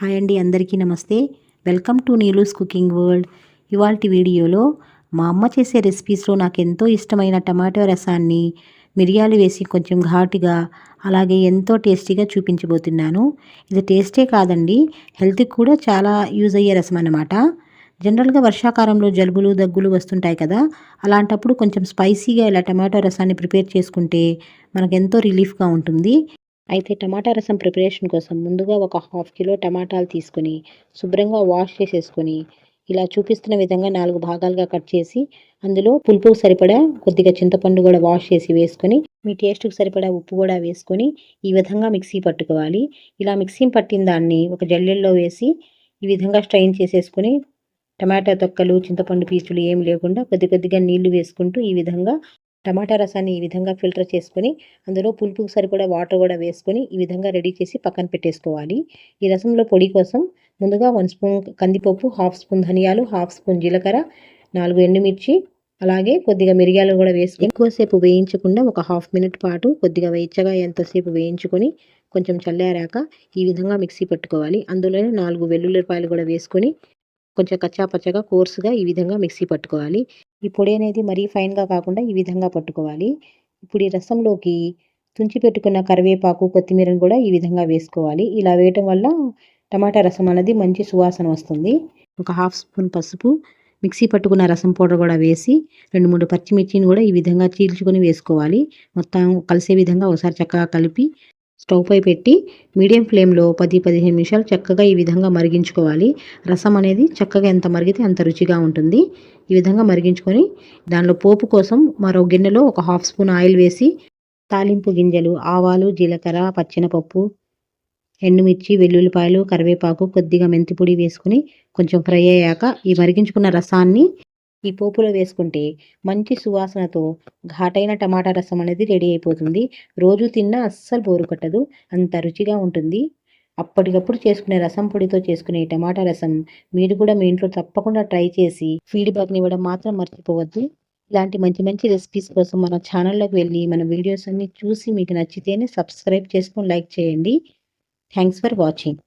Hi అండి అందరికీ నమస్తే. Welcome to Neelu's cooking world. ఇవాళ వీడియోలో మా అమ్మ చేసే రెసిపీస్లో నాకు ఎంతో ఇష్టమైన టమాటో రసాన్ని మిరియాలు వేసి కొంచెం ఘాటుగా అలాగే ఎంతో టేస్టీగా చూపించబోతున్నాను. ఇది టేస్టే కాదండి హెల్త్కి కూడా చాలా యూజ్ అయ్యే రసం అన్నమాట. జనరల్గా వర్షాకాలంలో జలుబులు దగ్గులు వస్తుంటాయి కదా అలాంటప్పుడు కొంచెం స్పైసీగా ఇలా టమాటో రసాన్ని ప్రిపేర్ చేసుకుంటే మనకు ఎంతో రిలీఫ్గా ఉంటుంది. అయితే టమాటా రసం ప్రిపరేషన్ కోసం ముందుగా ఒక హాఫ్ కిలో టమాటాలు తీసుకొని శుభ్రంగా వాష్ చేసేసుకొని ఇలా చూపిస్తున్న విధంగా నాలుగు భాగాలుగా కట్ చేసి అందులో పులుపుకు సరిపడా కొద్దిగా చింతపండు కూడా వాష్ చేసి వేసుకొని మీ టేస్ట్కి సరిపడా ఉప్పు కూడా వేసుకొని ఈ విధంగా మిక్సీ పట్టుకోవాలి. ఇలా మిక్సీ పట్టిన దాన్ని ఒక జల్లెల్లో వేసి ఈ విధంగా స్ట్రైన్ చేసేసుకొని టమాటా తొక్కలు చింతపండు పీచులు ఏమి లేకుండా కొద్ది కొద్దిగా నీళ్ళు వేసుకుంటూ ఈ విధంగా టమాటా రసాన్ని ఈ విధంగా ఫిల్టర్ చేసుకొని అందులో పులుపుకు సరిపడా వాటర్ కూడా వేసుకొని ఈ విధంగా రెడీ చేసి పక్కన పెట్టేసుకోవాలి. ఈ రసంలో పొడి కోసం ముందుగా వన్ స్పూన్ కందిపప్పు హాఫ్ స్పూన్ ధనియాలు హాఫ్ స్పూన్ జీలకర్ర నాలుగు ఎండుమిర్చి అలాగే కొద్దిగా మిరియాలు కూడా వేసుకొని ఎక్కువసేపు వేయించకుండా ఒక హాఫ్ మినిట్ పాటు కొద్దిగా వెచ్చగా ఎంతసేపు వేయించుకొని కొంచెం చల్లారాక ఈ విధంగా మిక్సీ పెట్టుకోవాలి. అందులోనే నాలుగు వెల్లుల్లిపాయలు కూడా వేసుకొని కొంచెం కచ్చా పచ్చగా కోర్సుగా ఈ విధంగా మిక్సీ పట్టుకోవాలి. ఈ పొడి అనేది మరీ ఫైన్గా కాకుండా ఈ విధంగా పట్టుకోవాలి. ఇప్పుడు ఈ రసంలోకి తుంచి పెట్టుకున్న కరివేపాకు కొత్తిమీరను కూడా ఈ విధంగా వేసుకోవాలి. ఇలా వేయటం వల్ల టమాటా రసం అనేది మంచి సువాసన వస్తుంది. ఒక హాఫ్ స్పూన్ పసుపు మిక్సీ పట్టుకున్న రసం పౌడర్ కూడా వేసి రెండు మూడు పచ్చిమిర్చిని కూడా ఈ విధంగా చీల్చుకొని వేసుకోవాలి. మొత్తం కలిసే విధంగా ఒకసారి చక్కగా కలిపి స్టవ్ పై పెట్టి మీడియం ఫ్లేమ్లో పది పదిహేను నిమిషాలు చక్కగా ఈ విధంగా మరిగించుకోవాలి. రసం అనేది చక్కగా ఎంత మరిగితే అంత రుచిగా ఉంటుంది. ఈ విధంగా మరిగించుకొని దానిలో పోపు కోసం మరో గిన్నెలో ఒక హాఫ్ స్పూన్ ఆయిల్ వేసి తాలింపు గింజలు ఆవాలు జీలకర్ర పచ్చినపప్పు ఎండుమిర్చి వెల్లుల్లిపాయలు కరివేపాకు కొద్దిగా మెంతిపొడి వేసుకుని కొంచెం ఫ్రై అయ్యాక ఈ మరిగించుకున్న రసాన్ని ఈ పోపులో వేసుకుంటే మంచి సువాసనతో ఘాటైన టమాటా రసం అనేది రెడీ అయిపోతుంది. రోజు తిన్నా అస్సలు బోరు కట్టదు అంత రుచిగా ఉంటుంది. అప్పటికప్పుడు చేసుకునే రసం పొడితో చేసుకునే టమాటా రసం మీరు కూడా మీ ఇంట్లో తప్పకుండా ట్రై చేసి ఫీడ్బ్యాక్ని ఇవ్వడం మాత్రం మర్చిపోవద్దు. ఇలాంటి మంచి మంచి రెసిపీస్ కోసం మన ఛానల్లోకి వెళ్ళి మన వీడియోస్ అన్ని చూసి మీకు నచ్చితేనే సబ్స్క్రైబ్ చేసుకొని లైక్ చేయండి. Thanks for watching.